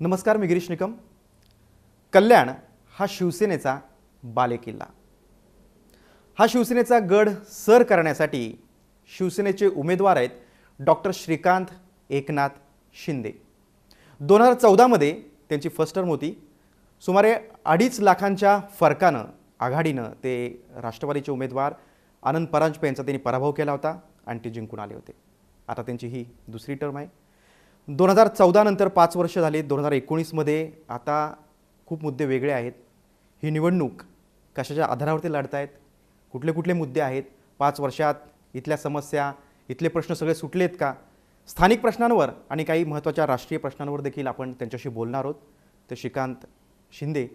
नमस्कार मी गिरीश निकम. कल्याण हा शिवसेनेचा बालेकिल्ला. हा शिवसेनेचा गड सर करण्यासाठी शिवसेनेचे उमेदवार आहेत डॉक्टर श्रीकांत एकनाथ शिंदे. दोन हजार चौदामध्ये त्यांची फर्स्ट टर्म होती. सुमारे अडीच लाखांच्या फरकानं आघाडीनं ते राष्ट्रवादीचे उमेदवार आनंद परांजपे यांचा त्यांनी पराभव केला होता आणि ते जिंकून आले होते. आता त्यांची ही दुसरी टर्म आहे. दोन हजार चौदा नंतर पाच वर्ष झाली दोन हजार एकोणीसमध्ये आता खूप मुद्दे वेगळे आहेत. ही निवडणूक कशाच्या आधारावरती लढतायत? कुठले कुठले मुद्दे आहेत? पाच वर्षात इथल्या समस्या इथले प्रश्न सगळे सुटलेत का? स्थानिक प्रश्नांवर आणि काही महत्त्वाच्या राष्ट्रीय प्रश्नांवर देखील आपण त्यांच्याशी बोलणार आहोत. तर श्रीकांत शिंदे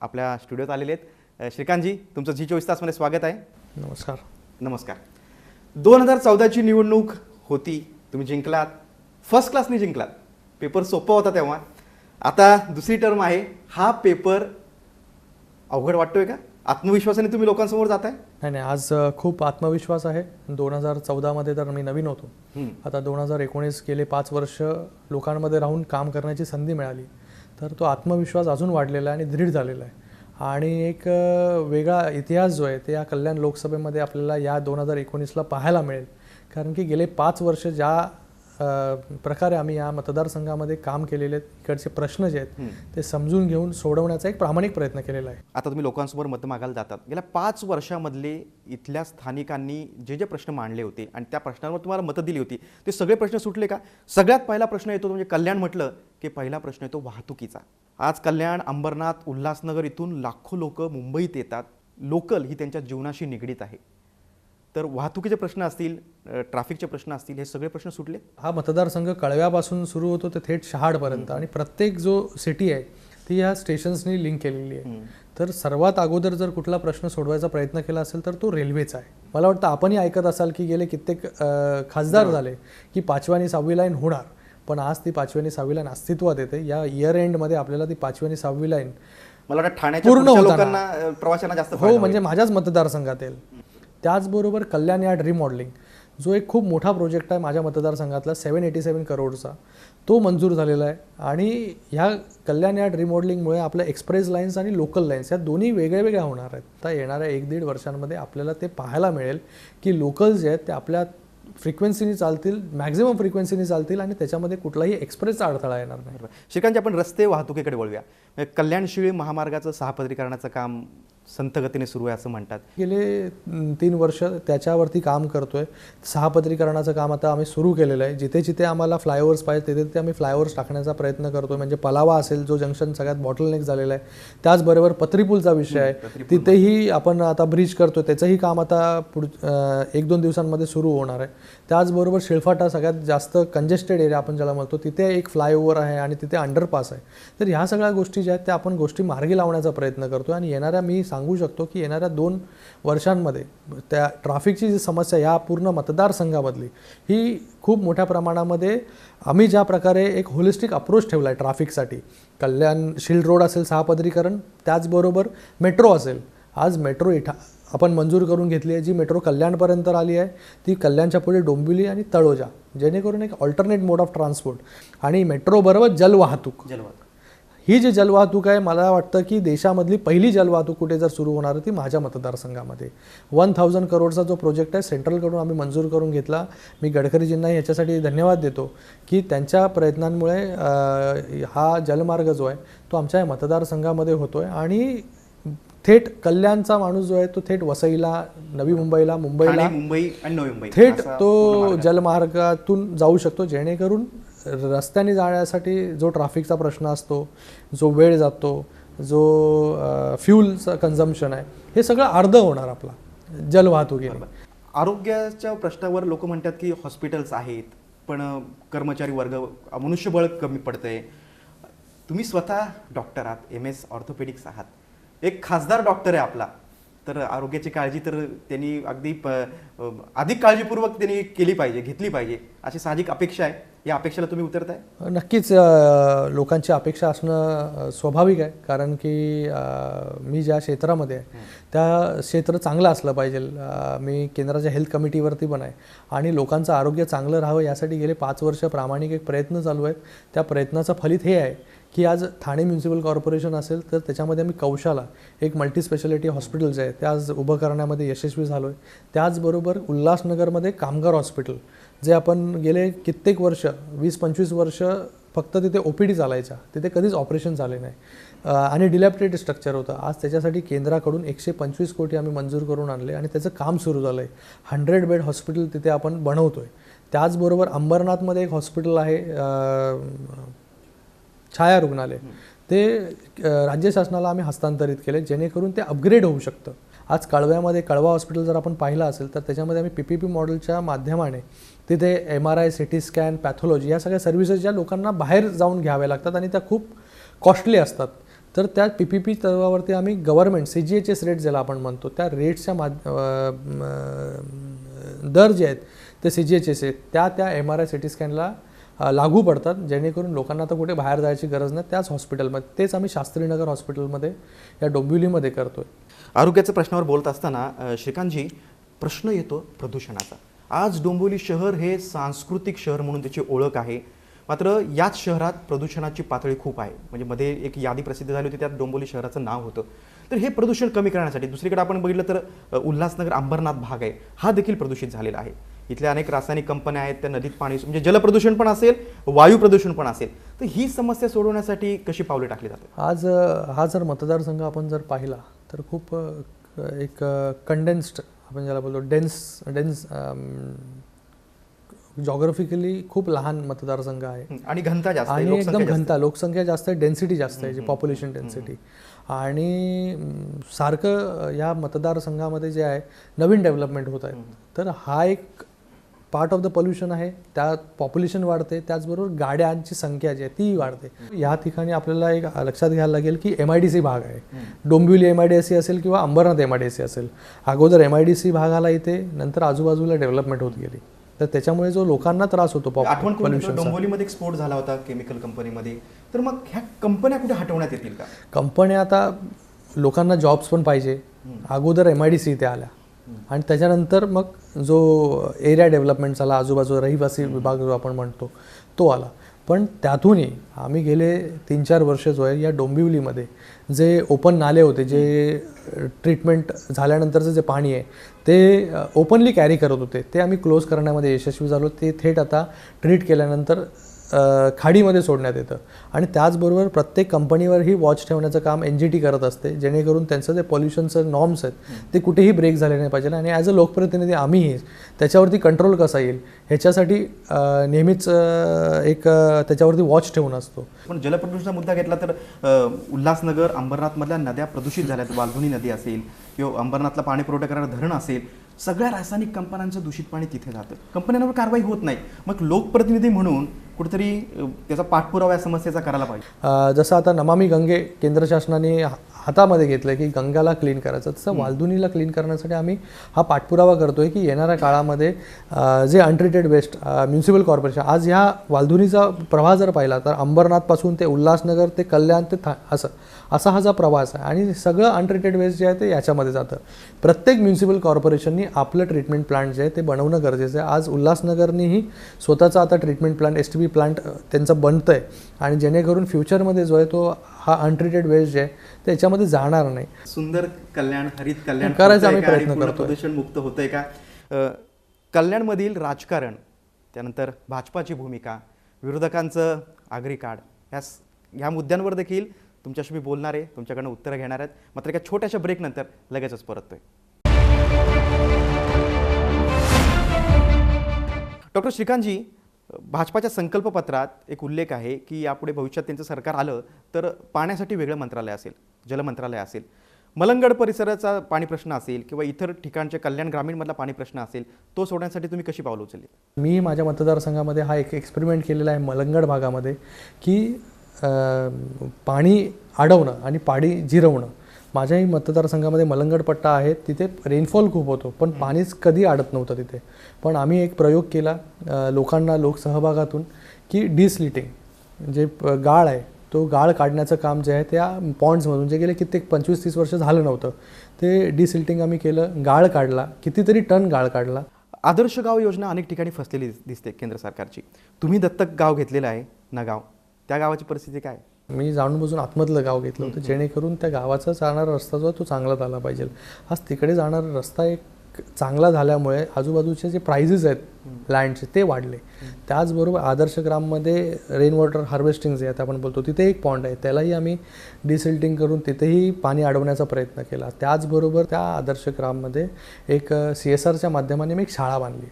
आपल्या स्टुडिओत आलेले आहेत. श्रीकांतजी तुमचं झी चोवीस तासमध्ये स्वागत आहे. नमस्कार. नमस्कार. दोन हजार चौदाची निवडणूक होती. तुम्ही जिंकलात. फर्स्ट क्लासने जिंकलात. पेपर सोपा होता तेव्हा. आता दुसरी टर्म आहे हा पेपर अवघड वाटतोय का? आत्मविश्वासाने तुम्ही लोकांसमोर जाताय? नाही नाही आज खूप आत्मविश्वास आहे. दोन हजार चौदामध्ये तर मी नवीन होतो. आता दोन हजार एकोणीस गेले पाच वर्ष लोकांमध्ये राहून काम करण्याची संधी मिळाली. तर तो आत्मविश्वास अजून वाढलेला आहे आणि दृढ झालेला आहे. आणि एक वेगळा इतिहास जो आहे ते या कल्याण लोकसभेमध्ये आपल्याला या दोन हजार एकोणीसला पाहायला मिळेल. कारण की गेले पाच वर्ष ज्या प्रकारे आम्ही या मतदारसंघामध्ये काम केलेले आहेत. इकडचे प्रश्न जे आहेत ते समजून घेऊन सोडवण्याचा एक प्रामाणिक प्रयत्न केलेला आहे. आता तुम्ही लोकांसमोर मतं मागायला जातात. गेल्या पाच वर्षामधले इथल्या स्थानिकांनी जे जे प्रश्न मांडले होते आणि त्या प्रश्नांवर तुम्हाला मतं दिली होती ते सगळे प्रश्न सुटले का? सगळ्यात पहिला प्रश्न येतो म्हणजे कल्याण म्हटलं की पहिला प्रश्न येतो वाहतुकीचा. आज कल्याण अंबरनाथ उल्हासनगर इथून लाखो लोक मुंबईत येतात. लोकल ही त्यांच्या जीवनाशी निगडीत आहे. तर वाहतुकीचे प्रश्न असतील ट्रॅफिकचे प्रश्न असतील हे सगळे प्रश्न सुटले? हा मतदारसंघ कळव्यापासून सुरू होतो ते थेट शहाडपर्यंत. आणि प्रत्येक जो सिटी आहे ती ह्या स्टेशन्सनी लिंक केलेली आहे. तर सर्वात अगोदर जर कुठला प्रश्न सोडवायचा प्रयत्न केला असेल तर तो रेल्वेचा आहे. मला वाटतं आपणही ऐकत असाल की गेले कित्येक खासदार झाले की पाचवी आणि सहावी लाईन होणार पण आज ती पाचवी आणि सहावी लाईन अस्तित्वात येते. या इयर एंडमध्ये आपल्याला ती पाचवी आणि सहावी लाईन मला वाटतं ठाण्याच्या पूर्ण. लोकांना प्रवाशांना जास्त हो म्हणजे माझ्याच मतदारसंघात येईल. त्याचबरोबर कल्याण यार्ड रिमॉडेलिंग जो एक खूप मोठा प्रोजेक्ट आहे माझ्या मतदारसंघातला सेवन एटी सेवन करोडचा. तो मंजूर झालेला आहे. आणि ह्या कल्याण यार्ड रिमॉडेलिंगमुळे आपल्या एक्सप्रेस लाईन्स आणि लोकल लाईन्स या दोन्ही वेगळ्या वेगळ्या होणार आहेत. तर येणाऱ्या एक दीड वर्षांमध्ये आपल्याला ते पाहायला मिळेल की लोकल जे आहेत ते आपल्या फ्रिक्वेन्सीनी चालतील मॅक्झिमम फ्रिक्वेन्सीनी चालतील आणि त्याच्यामध्ये कुठलाही एक्सप्रेसचा अडथळा येणार नाही. बरोबर. श्रीकांतजी आपण रस्ते वाहतुकीकडे वळूया. कल्याणशिळी कल्याण शिळी महामार्गाचं सहापदरीकरणाचं काम संत गतीने सुरू आहे असं म्हणतात. गेले तीन वर्ष त्याच्यावरती काम करतोय. सहापदरीकरणाचं काम आता आम्ही सुरू केलेलं आहे. जिथे जिथे आम्हाला फ्लायओव्हर्स पाहिजे तिथे तिथे आम्ही फ्लायओव्हर्स टाकण्याचा प्रयत्न करतोय. म्हणजे पलावा असेल जो जंक्शन सगळ्यात बॉटलनेक झालेला आहे त्याचबरोबर पत्रीपूलचा विषय आहे. तिथेही आपण आता ब्रिज करतोय. त्याचंही काम आता पुढ एक दोन दिवसांमध्ये सुरू होणार आहे. त्याचबरोबर शिळफाटा सगळ्यात जास्त कंजेस्टेड एरिया आपण ज्याला म्हणतो तिथे एक फ्लायओव्हर आहे आणि तिथे अंडरपास आहे. तर ह्या सगळ्या गोष्टी ज्या आहेत त्या आपण गोष्टी मार्गी लावण्याचा प्रयत्न करतो आणि येणाऱ्या मी सांगू सांगू शकतो की येणाऱ्या दोन वर्षांमध्ये त्या ट्रॅफिकची जी समस्या ह्या पूर्ण मतदारसंघामधली ही खूप मोठ्या प्रमाणामध्ये आम्ही ज्या प्रकारे एक होलिस्टिक अप्रोच ठेवला आहे ट्रॅफिकसाठी कल्याण शिल्ड रोड असेल सहापदरीकरण त्याचबरोबर मेट्रो असेल. आज मेट्रो इठा आपण मंजूर करून घेतली आहे जी मेट्रो कल्याणपर्यंत आली आहे ती कल्याणच्या पुढे डोंबिवली आणि तळोजा जेणेकरून एक ऑल्टरनेट मोड ऑफ ट्रान्सपोर्ट आणि मेट्रोबरोबर जलवाहतूक. जलवाहतूक. ही जी जलवाहतूक आहे मला वाटतं की देशामधली पहिली जलवाहतूक कुठे जर सुरू होणार आहे ती माझ्या मतदारसंघामध्ये. वन थाउजंड करोडचा जो प्रोजेक्ट आहे सेंट्रलकडून आम्ही मंजूर करून घेतला. मी गडकरीजींना याच्यासाठी धन्यवाद देतो की त्यांच्या प्रयत्नांमुळे हा जलमार्ग जो आहे तो आमच्या या मतदारसंघामध्ये होतो आहे आणि थेट कल्याणचा माणूस जो आहे तो थेट वसईला नवी मुंबईला मुंबईला मुंबई आणि नवी मुंबई. थेट तो जलमार्गातून जाऊ शकतो जेणेकरून रस्त्याने जाण्यासाठी जो ट्रॅफिकचा प्रश्न असतो जो वेळ जातो जो फ्युलचं कन्झम्पशन आहे हे सगळं अर्ध होणार आपला जलवाहतुकीने. आरोग्याच्या प्रश्नावर लोक म्हणतात की हॉस्पिटल्स आहेत पण कर्मचारी वर्ग मनुष्यबळ कमी पडतंय. तुम्ही स्वतः डॉक्टर आहात एम एस ऑर्थोपेडिक्स आहात. एक खासदार डॉक्टर आहे आपला. तर आरोग्याची काळजी तर त्यांनी अगदी प अधिक काळजीपूर्वक त्यांनी केली पाहिजे घेतली पाहिजे. अशी साहजिक अपेक्षा आहे? या अपेक्षेला तुम्ही उतरताय? नक्कीच लोकांची अपेक्षा असणं स्वाभाविक आहे. कारण की मी ज्या क्षेत्रामध्ये आहे त्या क्षेत्र चांगलं असलं पाहिजे. मी केंद्राच्या हेल्थ कमिटीवरती पण आहे. आणि लोकांचं आरोग्य चांगलं राहावं यासाठी गेले पाच वर्ष प्रामाणिक एक प्रयत्न चालू आहेत. त्या प्रयत्नाचं फलित हे आहे की आज ठाणे म्युन्सिपल कॉर्पोरेशन असेल तर त्याच्यामध्ये आम्ही कौशाला एक मल्टी स्पेशालिटी हॉस्पिटल जे आहे ते आज उभं करण्यामध्ये यशस्वी झालो आहे त्याचबरोबर उल्हासनगरमध्ये कामगार हॉस्पिटल जे आपण गेले कित्येक वर्ष वीस पंचवीस वर्ष फक्त तिथे ओ पी डी चालायच्या. तिथे कधीच ऑपरेशन झाले नाही. आणि डिलॅप्टेड स्ट्रक्चर होतं. आज त्याच्यासाठी केंद्राकडून एकशे पंचवीस कोटी आम्ही मंजूर करून आणले आणि त्याचं काम सुरू झालं आहे हंड्रेड बेड हॉस्पिटल तिथे आपण बनवतो आहे त्याचबरोबर अंबरनाथमध्ये एक हॉस्पिटल आहे छाया रुग्णालय ते राज्य शासनाला आम्ही हस्तांतरित केले जेणेकरून ते अपग्रेड होऊ शकतं. आज कळव्यामध्ये कळवा हॉस्पिटल जर आपण पाहिलं असेल तर त्याच्यामध्ये आम्ही पी पी पी मॉडेलच्या माध्यमाने तिथे M R I C T scan pathology या सगळ्या सर्व्हिसेस ज्या लोकांना बाहेर जाऊन घ्याव्या लागतात आणि त्या खूप कॉस्टली असतात. तर त्या पी पी पी तत्वावरती आम्ही government C G H S rate ज्याला आपण म्हणतो त्या रेट्सच्या माध दर जे आहेत ते सी जी एच एस आहेत. त्या त्या M R I C T स्कॅनला लागू पडतात. जेणेकरून लोकांना तर कुठे बाहेर जायची गरज नाही. त्याच हॉस्पिटलमध्ये तेच आम्ही शास्त्रीनगर हॉस्पिटलमध्ये या डोंबिवलीमध्ये आहे आरोग्याच्या प्रश्नावर बोलत असताना श्रीकांतजी प्रश्न येतो प्रदूषणाचा. आज डोंबिवली शहर हे सांस्कृतिक शहर म्हणून त्याची ओळख आहे. मात्र याच शहरात प्रदूषणाची पातळी खूप आहे. म्हणजे मध्ये एक यादी प्रसिद्ध झाली होती त्यात डोंबिवली शहराचं नाव होतं. तर हे प्रदूषण कमी करण्यासाठी दुसरीकडे आपण बघितलं तर उल्हासनगर अंबरनाथ भाग आहे. हा देखील प्रदूषित झालेला आहे. इथल्या अनेक रासायनिक कंपन्या आहेत त्या नदीत पाणी म्हणजे जलप्रदूषण पण असेल वायू प्रदूषण पण असेल. तर ही समस्या सोडवण्यासाठी कशी पावले टाकली जातात? आज हा जर मतदारसंघ आपण जर पाहिला तर खूप एक कंडेन्स्ड आपण ज्याला बोलतो डेन्स डेन्स जॉग्राफिकली खूप लहान मतदारसंघ आहे. आणि घनता जास्त आणि एकदम. घनता लोकसंख्या जास्त आहे डेन्सिटी जास्त आहे जी पॉप्युलेशन डेन्सिटी आणि सारखं या मतदारसंघामध्ये जे आहे नवीन डेव्हलपमेंट होत आहेत तर हा एक पार्ट ऑफ द पोल्युशन आहे त्यात पॉप्युलेशन वाढते त्याचबरोबर गाड्यांची संख्या जी आहे ती वाढते. या ठिकाणी आपल्याला एक लक्षात घ्यायला लागेल की एम आय डी सी भाग आहे. Dombivli M I D C असेल किंवा Ambernath M I D C असेल अगोदर एम आय डी सी भाग आला इथे नंतर आजूबाजूला डेव्हलपमेंट होत गेली. तर त्याच्यामुळे जो लोकांना त्रास होतो आठवण पोल्युशनचा डोंबिवलीमध्ये एक स्फोट झाला होता केमिकल कंपनीमध्ये तर मग ह्या कंपन्या कुठे हटवण्यात येतील का? कंपन्या आता लोकांना जॉब्स पण पाहिजे. अगोदर एम आय डी सी इथे आल्या. आणि त्याच्यानंतर मग जो एरिया डेव्हलपमेंट झाला आजूबाजू रहिवासी विभाग जो आपण म्हणतो तो आला. पण त्यातूनही आम्ही गेले तीन चार वर्ष जो आहे या डोंबिवलीमध्ये जे ओपन नाले होते जे ट्रीटमेंट झाल्यानंतरचं जे पाणी आहे ते ओपनली कॅरी करत होते. ते आम्ही क्लोज करण्यामध्ये यशस्वी झालो. ते थेट आता ट्रीट केल्यानंतर खाडीमध्ये सोडण्यात येतं. आणि त्याचबरोबर प्रत्येक कंपनीवरही वॉच ठेवण्याचं काम एन जी टी करत असते. जेणेकरून त्यांचं जे पॉल्युशनचं नॉर्म्स आहेत ते कुठेही ब्रेक झाले नाही पाहिजे. आणि ॲज अ लोकप्रतिनिधी आम्हीही त्याच्यावरती कंट्रोल कसा येईल? ह्याच्यासाठी नेहमीच एक त्याच्यावरती वॉच ठेवून असतो. पण जलप्रदूषणाचा मुद्दा घेतला तर उल्हासनगर अंबरनाथमधल्या नद्या प्रदूषित झाल्यात. वालधुनी नदी असेल किंवा अंबरनाथला पाणी पुरवठा करणारं धरण असेल सगळ्या रासायनिक कंपन्यांचं दूषित पाणी तिथे जातं. कंपन्यांवर कारवाई होत नाही. मग लोकप्रतिनिधी म्हणून कुठेतरी त्याचा पाठपुरावा या समस्येचा करायला पाहिजे. जसं आता नमामी गंगे केंद्र शासनाने हातामध्ये घेतलं की गंगाला क्लीन करायचं. तसं वालधुनीला क्लीन करण्यासाठी आम्ही हा पाठपुरावा करतोय की येणाऱ्या काळामध्ये जे अनट्रीटेड वेस्ट म्युन्सिपल कॉर्पोरेशन आज ह्या वालधुनीचा प्रवाह जर पाहिला तर अंबरनाथपासून ते उल्हासनगर ते कल्याण ते था असं असा हा जो प्रवास आहे आणि सगळं अनट्रीटेड वेस्ट जे आहे ते याच्यामध्ये जातं. प्रत्येक म्युन्सिपल कॉर्पोरेशननी आपलं ट्रीटमेंट प्लांट जे आहे ते बनवणं गरजेचं आहे. आज उल्हासनगरनीही स्वतःचा आता treatment plant S T B plant त्यांचं बनतं आहे आणि जेणेकरून फ्युचरमध्ये जो आहे तो हा अनट्रीटेड वेस्ट जे आहे ते याच्यामध्ये जाणार नाही. सुंदर कल्याण हरित कल्याण करायचा आम्ही प्रयत्न करतोय. प्रदूषण मुक्त होतंय का? कल्याणमधील राजकारण त्यानंतर भाजपाची भूमिका विरोधकांचं आगरी काढ ह्या ह्या मुद्द्यांवर देखील तुमच्याशी मी बोलणार आहे तुमच्याकडनं उत्तरं घेणार आहेत. मात्र एका छोट्याशा ब्रेकनंतर लगेचच परततोय. डॉक्टर श्रीकांतजी भाजपाच्या संकल्पपत्रात एक उल्लेख आहे की यापुढे भविष्यात त्यांचं सरकार आलं तर पाण्यासाठी वेगळं मंत्रालय असेल जलमंत्रालय असेल. मलंगड परिसराचा पाणी प्रश्न असेल किंवा इतर ठिकाणच्या कल्याण ग्रामीणमधला पाणी प्रश्न असेल तो सोडण्यासाठी तुम्ही कशी पावलं उचलली? मी माझ्या मतदारसंघामध्ये हा एक एक्सपेरिमेंट केलेला आहे मलंगड भागामध्ये की पाणी अडवणं आणि पाणी जिरवणं. माझ्याही मतदारसंघामध्ये मलंगड पट्टा आहे तिथे रेनफॉल खूप होतो पण पाणीच कधी अडत नव्हतं तिथे. पण आम्ही एक प्रयोग केला लोकांना लोकसहभागातून की डिस्लिटिंग जे गाळ आहे तो गाळ काढण्याचं काम जे आहे त्या पॉन्ड्समधून जे गेले कित्येक पंचवीस तीस वर्ष झालं नव्हतं ते डिसिल्टिंग आम्ही केलं गाळ काढला कितीतरी टन गाळ काढला. आदर्श गाव योजना अनेक ठिकाणी फसलेली दिस- दिसते केंद्र सरकारची. तुम्ही दत्तक गाव घेतलेलं आहे नगाव. त्या गावाची परिस्थिती काय? मी जाणून बुजून आतमधलं गाव घेतलं होतं. जेणेकरून त्या गावाचा जाणारा रस्ता जो आहे तो चांगला झाला पाहिजे. आज तिकडे जाणारा रस्ता एक चांगला झाल्यामुळे आजूबाजूचे जे प्राइजेस आहेत लँडचे ते वाढले. त्याचबरोबर आदर्श ग्राममध्ये रेन वॉटर हार्वेस्टिंग जे आहे आपण बोलतो तिथे एक पॉन्ड आहे. त्यालाही आम्ही डिसिल्टिंग करून तिथेही पाणी अडवण्याचा प्रयत्न केला. त्याचबरोबर त्या आदर्श ग्राममध्ये एक सी एस आरच्या माध्यमाने मी एक शाळा बांधली.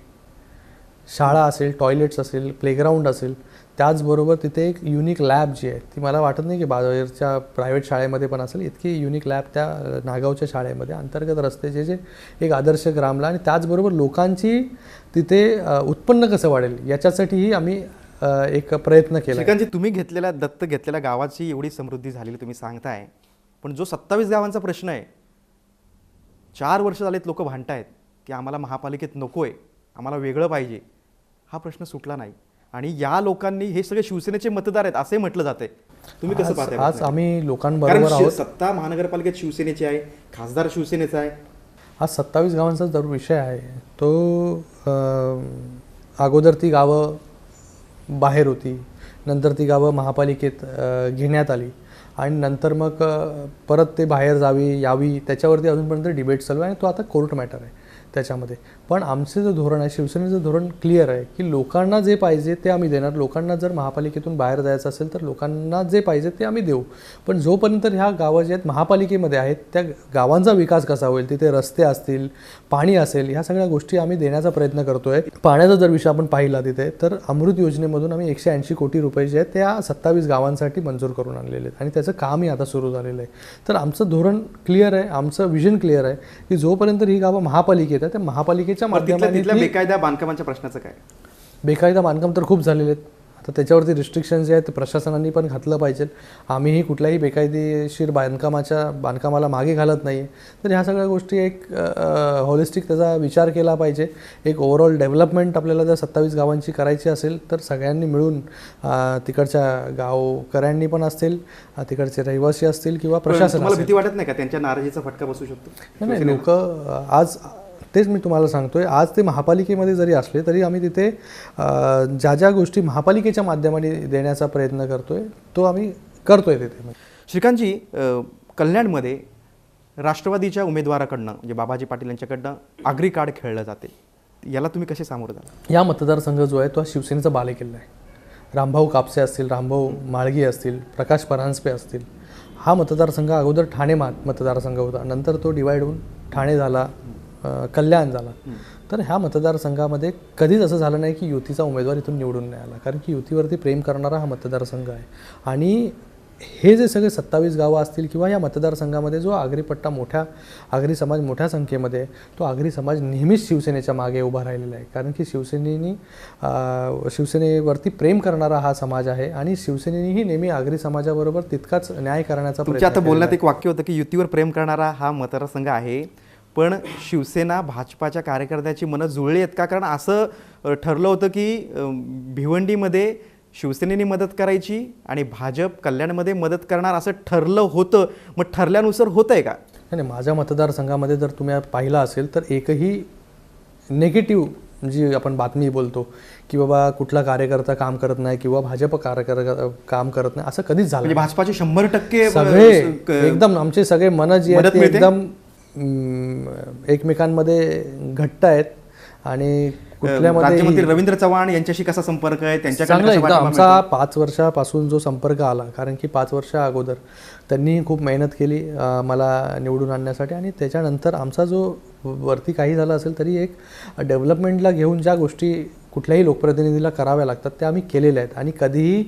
शाळा असेल टॉयलेट्स असेल प्लेग्राऊंड असेल त्याचबरोबर तिथे एक युनिक लॅब जी आहे ती मला वाटत नाही की बाजारच्या प्रायव्हेट शाळेमध्ये पण असेल इतकी युनिक लॅब त्या नागावच्या शाळेमध्ये. अंतर्गत रस्ते जे जे एक आदर्श ग्रामला आणि त्याचबरोबर लोकांची तिथे उत्पन्न कसं वाढेल याच्यासाठीही आम्ही एक प्रयत्न केला. श्रीकांतजी तुम्ही घेतलेल्या दत्त घेतलेल्या गावाची एवढी समृद्धी झालेली तुम्ही सांगताय. पण जो सत्तावीस गावांचा प्रश्न आहे चार वर्ष झालेत लोक भांडतायत की आम्हाला महापालिकेत नको आहे आम्हाला वेगळं पाहिजे हा प्रश्न सुटला नाही. आणि या लोकांनी हे सगळे शिवसेनेचे मतदार आहेत असे म्हटलं जाते तुम्ही कसं पाहताय आज? आम्ही लोकांबरोबर आहोत. सत्ता महानगरपालिकेत शिवसेनेची आहे खासदार शिवसेनेचा आहे. हा सत्तावीस गावांचा जर विषय आहे तो अगोदर ती गावं बाहेर होती नंतर ती गावं महापालिकेत घेण्यात आली आणि नंतर मग परत ते बाहेर जावी यावी त्याच्यावरती अजूनपर्यंत डिबेट चालू आहे आणि तो आता कोर्ट मॅटर आहे. त्याच्यामध्ये. पण आमचं जे धोरण आहे शिवसेनेचं धोरण क्लिअर आहे की लोकांना जे पाहिजे ते आम्ही देणार. लोकांना जर महापालिकेतून बाहेर जायचं असेल तर लोकांना जे पाहिजे ते आम्ही देऊ. पण जोपर्यंत ह्या गावं जे आहेत महापालिकेमध्ये आहेत त्या गावांचा विकास कसा होईल तिथे रस्ते असतील पाणी असेल ह्या सगळ्या गोष्टी आम्ही देण्याचा प्रयत्न करतो आहे पाण्याचा जर विषय आपण पाहिला तिथे तर अमृत योजनेमधून आम्ही एकशे ऐंशी कोटी रुपये जे आहेत त्या सत्तावीस गावांसाठी मंजूर करून आणलेले आहेत. आणि त्याचं कामही आता सुरू झालेलं आहे. तर आमचं धोरण क्लिअर आहे आमचं विजन क्लिअर आहे की जोपर्यंत ही गावं महापालिकेत आहे त्या महापालिकेच्या तिथल्या ती- बेकायदा बांधकामांच्या प्रश्नाचं काय? बेकायदा बांधकाम तर खूप झालेले आहेत. आता त्याच्यावरती रिस्ट्रिक्शन जे आहेत ते प्रशासनाने पण घातलं पाहिजे. आम्हीही कुठल्याही बेकायदेशीर बांधकामाच्या बांधकामाला मागे घालत नाही तर ह्या सगळ्या गोष्टी एक होलिस्टिक त्याचा विचार केला पाहिजे. एक ओव्हरऑल डेव्हलपमेंट आपल्याला जर सत्तावीस गावांची करायची असेल तर सगळ्यांनी मिळून तिकडच्या गावकऱ्यांनी पण असतील तिकडचे रहिवासी असतील किंवा प्रशासन भीती वाटत नाही का? त्यांच्या नाराजीचा फटका बसू शकतो? नाही लोक आज तेच मी तुम्हाला सांगतोय. आज ते महापालिकेमध्ये जरी असले तरी आम्ही तिथे ज्या ज्या गोष्टी महापालिकेच्या माध्यमाने देण्याचा प्रयत्न करतोय तो आम्ही करतोय तिथे. श्रीकांतजी कल्याणमध्ये राष्ट्रवादीच्या उमेदवाराकडनं म्हणजे बाबाजी पाटील यांच्याकडनं आगरी कार्ड खेळलं जाते. याला तुम्ही कसे सामोरं जाता या मतदारसंघ जो आहे तो हा शिवसेनेचा बालेकिल्ला आहे. रामभाऊ कापसे असतील रामभाऊ माळगी असतील प्रकाश परांजपे असतील हा मतदारसंघ अगोदर ठाणे मा मतदारसंघ होता. नंतर तो डिवाईड होऊन ठाणे झाला. कल्याण झाला. तर ह्या मतदारसंघामध्ये कधीच असं झालं नाही की युतीचा उमेदवार इथून निवडून नाही आला. कारण की युतीवरती प्रेम करणारा हा मतदारसंघ आहे. आणि हे जे सगळे सत्तावीस गावं असतील किंवा या मतदारसंघामध्ये जो आगरी पट्टा मोठ्या आगरी समाज मोठ्या संख्येमध्ये तो आगरी समाज नेहमीच शिवसेनेच्या मागे उभा राहिलेला आहे. कारण की शिवसेनेनी शिवसेनेवरती प्रेम करणारा हा समाज आहे आणि शिवसेनेनेही नेहमी आगरी समाजाबरोबर तितकाच न्याय करण्याचा आता बोलण्यात एक वाक्य होतं की युतीवर प्रेम करणारा हा मतदारसंघ आहे. पण शिवसेना भाजपाच्या कार्यकर्त्याची मनं जुळली आहेत का? कारण असं ठरलं होतं की भिवंडीमध्ये शिवसेनेने मदत करायची आणि भाजप कल्याणमध्ये मदत करणार असं ठरलं होतं. मग ठरल्यानुसार होत आहे का? नाही माझ्या मतदारसंघामध्ये जर तुम्ही पाहिलं असेल तर एकही नेगेटिव्ह जी आपण बातमी बोलतो की बाबा कुठला कार्यकर्ता काम करत नाही किंवा भाजप कार्यकर्ता काम करत नाही असं कधीच झालं म्हणजे भाजपाचे शंभर टक्के सगळे एकदम आमचे सगळे मन जी आहेत? एकदम एकमेकांमध्ये घट्ट आहेत आणि कुठल्यामध्ये रवींद्र चव्हाण यांच्याशी कसा संपर्क आहे? त्यांच्याकडे आमचा पाच वर्षापासून जो संपर्क आला कारण की पाच वर्षा अगोदर त्यांनी खूप मेहनत केली मला निवडून आणण्यासाठी आणि त्याच्यानंतर आमचा जो वरती काही झालं असेल तरी एक डेव्हलपमेंटला घेऊन ज्या गोष्टी कुठल्याही लोकप्रतिनिधीला कराव्या लागतात त्या आम्ही केलेल्या आहेत. आणि कधीही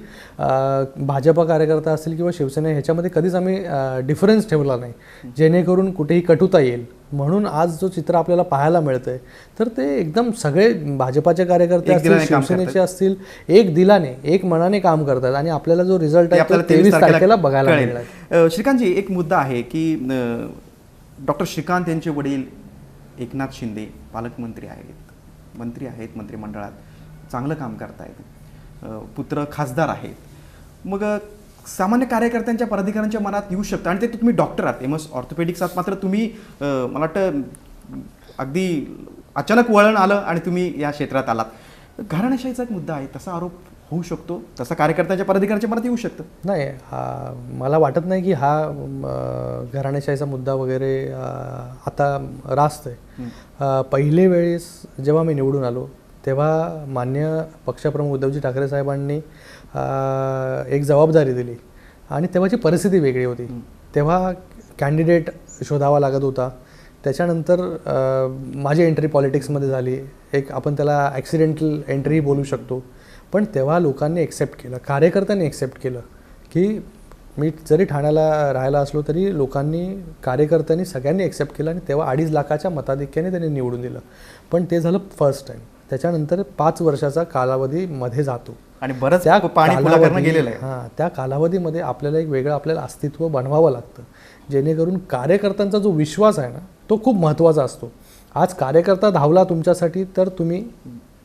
भाजपा कार्यकर्ता असतील किंवा शिवसेना ह्याच्यामध्ये कधीच आम्ही डिफरन्स ठेवला नाही. जेणेकरून कुठेही कटुता येईल. म्हणून आज जो चित्र आपल्याला पाहायला मिळतंय तर ते एकदम सगळे भाजपाचे कार्यकर्ते असतील शिवसेनेचे असतील एक दिलाने एक मनाने काम करतात. आणि आपल्याला जो रिझल्ट आहे आपल्याला तेवीस तारखेला बघायला. मिळणार. श्रीकांतजी एक मुद्दा आहे की डॉक्टर श्रीकांत यांचे वडील एकनाथ शिंदे पालकमंत्री आहेत. मंत्री आहेत मंत्रिमंडळात चांगलं काम करतायत. पुत्र खासदार आहेत. मग सामान्य कार्यकर्त्यांच्या पदाधिकाऱ्यांच्या मनात येऊ शकतं आणि ते तुम्ही डॉक्टर आहात. एम एस ऑर्थोपेडिक्सात मात्र तुम्ही मला वाटतं अगदी अचानक वळण आलं आणि तुम्ही या क्षेत्रात आलात. घराणेशाहीचा एक मुद्दा आहे तसा आरोप होऊ शकतो. तसा कार्यकर्त्याच्या पदाधिकाऱ्यांच्या मनात येऊ शकतं. नाही हा मला वाटत नाही की हा घराणेशाहीचा मुद्दा वगैरे आता रास्त आहे पहिले वेळेस जेव्हा मी निवडून आलो तेव्हा मान्य पक्षप्रमुख उद्धवजी ठाकरे साहेबांनी एक जबाबदारी दिली. आणि तेव्हाची परिस्थिती वेगळी होती. तेव्हा कॅन्डिडेट शोधावा लागत होता. त्याच्यानंतर माझी एंट्री पॉलिटिक्समध्ये झाली. एक आपण त्याला ॲक्सिडेंटल एंट्री बोलू शकतो. पण तेव्हा लोकांनी एक्सेप्ट केलं कार्यकर्त्यांनी एक्सेप्ट केलं की मी जरी ठाण्याला राहायला असलो तरी लोकांनी कार्यकर्त्यांनी सगळ्यांनी एक्सेप्ट केलं आणि तेव्हा अडीच लाखाच्या मताधिक्याने त्यांनी निवडून दिलं. पण ते झालं फर्स्ट टाईम त्याच्यानंतर पाच वर्षाचा कालावधी मध्ये जातो. आणि बरंच त्या पाणी गेलेलं आहे. हां त्या कालावधीमध्ये आपल्याला एक वेगळं आपल्याला अस्तित्व बनवावं लागतं. जेणेकरून कार्यकर्त्यांचा जो विश्वास आहे ना तो खूप महत्त्वाचा असतो. आज कार्यकर्ता धावला तुमच्यासाठी तर तुम्ही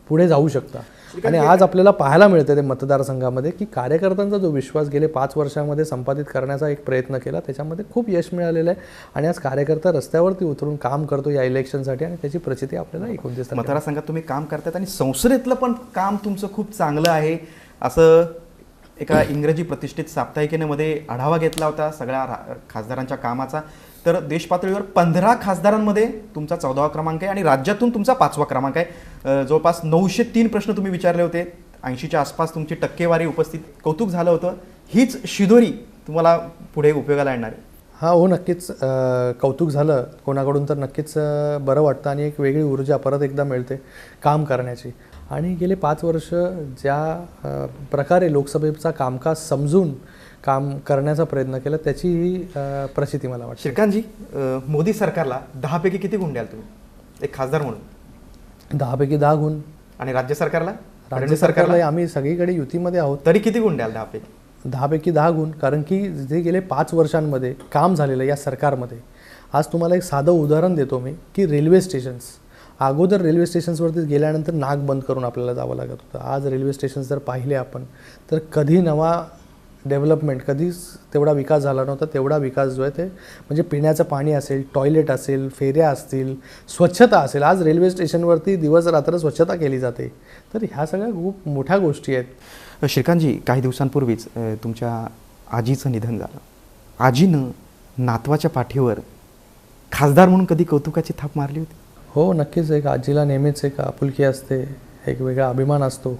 पुढे जाऊ शकता. आणि आज आपल्याला पाहायला मिळतं ते मतदारसंघामध्ये की कार्यकर्त्यांचा जो विश्वास गेले पाच वर्षामध्ये संपादित करण्याचा एक प्रयत्न केला त्याच्यामध्ये खूप यश मिळालेलं आहे. आणि आज कार्यकर्ता रस्त्यावरती उतरून काम करतो या इलेक्शनसाठी आणि त्याची प्रचिती आपल्याला एकोणतीस तारखेला. मतदारसंघात तुम्ही काम करतात आणि संसदेतलं पण काम तुमचं खूप चांगलं आहे. असं एका इंग्रजी प्रतिष्ठित साप्ताहिकेमध्ये आढावा घेतला होता सगळ्या खासदारांच्या कामाचा. तर देशपातळीवर पंधरा खासदारांमध्ये तुमचा चौदावा क्रमांक आहे आणि राज्यातून तुमचा पाचवा क्रमांक आहे. जवळपास नऊशे तीन प्रश्न तुम्ही विचारले होते. ऐंशीच्या आसपास तुमची टक्केवारी उपस्थित कौतुक झालं होतं. हीच शिदोरी तुम्हाला पुढे उपयोगाला येणार आहे. हा हो नक्कीच. कौतुक झालं. कोणाकडून तर नक्कीच बरं वाटतं आणि एक वेगळी ऊर्जा परत एकदा मिळते काम करण्याची. आणि गेले पाच वर्ष ज्या प्रकारे लोकसभेचा कामकाज समजून काम करण्याचा प्रयत्न केला त्याची प्रचिती मला वाटते. श्रीकांतजी मोदी सरकारला दहापैकी किती गुण द्याल तुम्ही? एक खासदार म्हणून. दहापैकी दहा गुण. आणि राज्य सरकारला? राज्य सरकारला आम्ही सगळीकडे युतीमध्ये आहोत. तरी किती गुण द्याल दहापैकी? दहापैकी दहा गुण कारण की जे गेले पाच वर्षांमध्ये काम झालेलं या सरकारमध्ये. आज तुम्हाला एक साधं उदाहरण देतो मी की रेल्वे स्टेशन्स. अगोदर रेल्वे स्टेशन्सवरती गेल्यानंतर नाक बंद करून आपल्याला जावं लागत होतं. आज रेल्वे स्टेशन्स जर पाहिले आपण तर कधी नवा डेव्हलपमेंट. कधीच तेवढा विकास झाला नव्हता तेवढा विकास जो आहे ते म्हणजे पिण्याचं पाणी असेल टॉयलेट असेल फेऱ्या असतील स्वच्छता असेल. आज रेल्वे स्टेशनवरती दिवस रात्र स्वच्छता केली जाते. तर ह्या सगळ्या खूप मोठ्या गोष्टी आहेत. श्रीकांतजी काही दिवसांपूर्वीच तुमच्या आजीचं निधन झालं. आजीनं नातवाच्या पाठीवर खासदार म्हणून कधी कौतुकाची थाप मारली होती? हो नक्कीच. एक आजीला नेहमीच एक आपुलकी असते. एक वेगळा अभिमान असतो.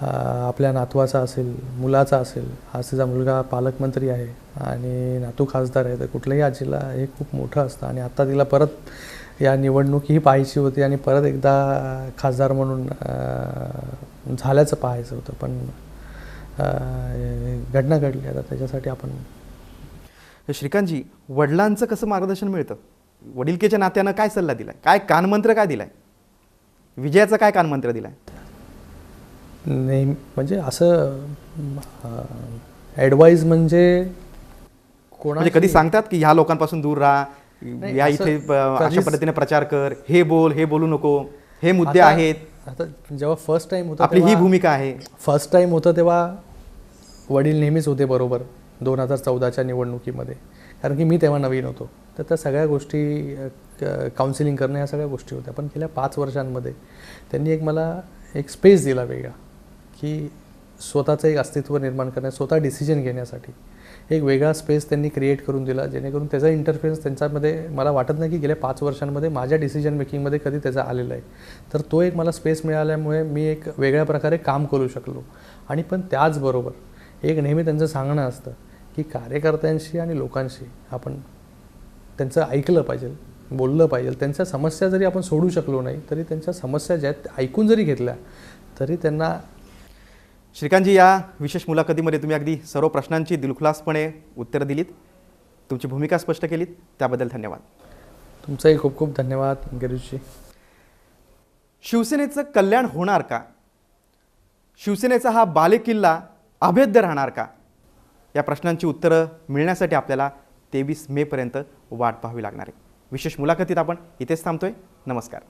आपल्या नातवाचा असेल मुलाचा असेल आज तिचा मुलगा पालकमंत्री आहे आणि नातू खासदार आहे तर कुठल्याही आजीला हे खूप मोठं असतं. आणि आत्ता तिला परत या निवडणुकीही पाहायची होती आणि परत एकदा खासदार म्हणून झाल्याचं पाहायचं होतं. पण घटना घडली. आता त्याच्यासाठी आपण श्रीकांतजी वडिलांचं कसं मार्गदर्शन मिळतं? वडिलकेच्या नात्यानं काय सल्ला दिलाय? काय कानमंत्र काय दिलाय? विजयाचं काय कानमंत्र दिलाय? नेहमी म्हणजे असं ॲडवाईज म्हणजे कोणा म्हणजे कधी सांगतात की ह्या लोकांपासून दूर राहा या इथे अशा पद्धतीने प्रचार कर हे बोल हे बोलू नको हे मुद्दे आहेत. आता जेव्हा फर्स्ट टाइम होता आपली ही भूमिका आहे. फर्स्ट टाइम होतं तेव्हा वडील नेहमीच होते बरोबर दोन हजार चौदाच्या निवडणुकीमध्ये. कारण की मी तेव्हा नवीन होतो. तर त्या सगळ्या गोष्टी काउन्सिलिंग करणं ह्या सगळ्या गोष्टी होत्या. पण गेल्या पाच वर्षांमध्ये त्यांनी एक मला एक स्पेस दिला वेगळा. की स्वतःचं एक अस्तित्व निर्माण करण्यास स्वतः डिसिजन घेण्यासाठी एक वेगळा स्पेस त्यांनी क्रिएट करून दिला जेणेकरून त्याचा इंटरफेरन्स त्यांच्यामध्ये मला वाटत नाही की गेल्या पाच वर्षांमध्ये माझ्या डिसिजन मेकिंगमध्ये कधी त्याचा आलेला आहे. तर तो एक मला स्पेस मिळाल्यामुळे मी एक वेगळ्या प्रकारे काम करू शकलो. आणि पण त्याचबरोबर एक नेहमी त्यांचं सांगणं असतं की कार्यकर्त्यांशी आणि लोकांशी आपण त्यांचं ऐकलं पाहिजे बोललं पाहिजे. त्यांच्या समस्या जरी आपण सोडू शकलो नाही तरी त्यांच्या समस्या ज्या आहेत ऐकून जरी घेतल्या तरी त्यांना श्रीकांतजी या विशेष मुलाखतीमध्ये तुम्ही अगदी सर्व प्रश्नांची दिलखुलासपणे उत्तरं दिलीत. तुमची भूमिका स्पष्ट केलीत. त्याबद्दल धन्यवाद. तुमचाही खूप खूप धन्यवाद गिरीशजी शिवसेनेचं कल्याण होणार का? शिवसेनेचा हा बालेकिल्ला अभेद्य राहणार का? या प्रश्नांची उत्तरं मिळण्यासाठी आपल्याला तेवीस मेपर्यंत वाट पाहावी लागणार आहे. विशेष मुलाखतीत आपण इथेच थांबतोय. नमस्कार.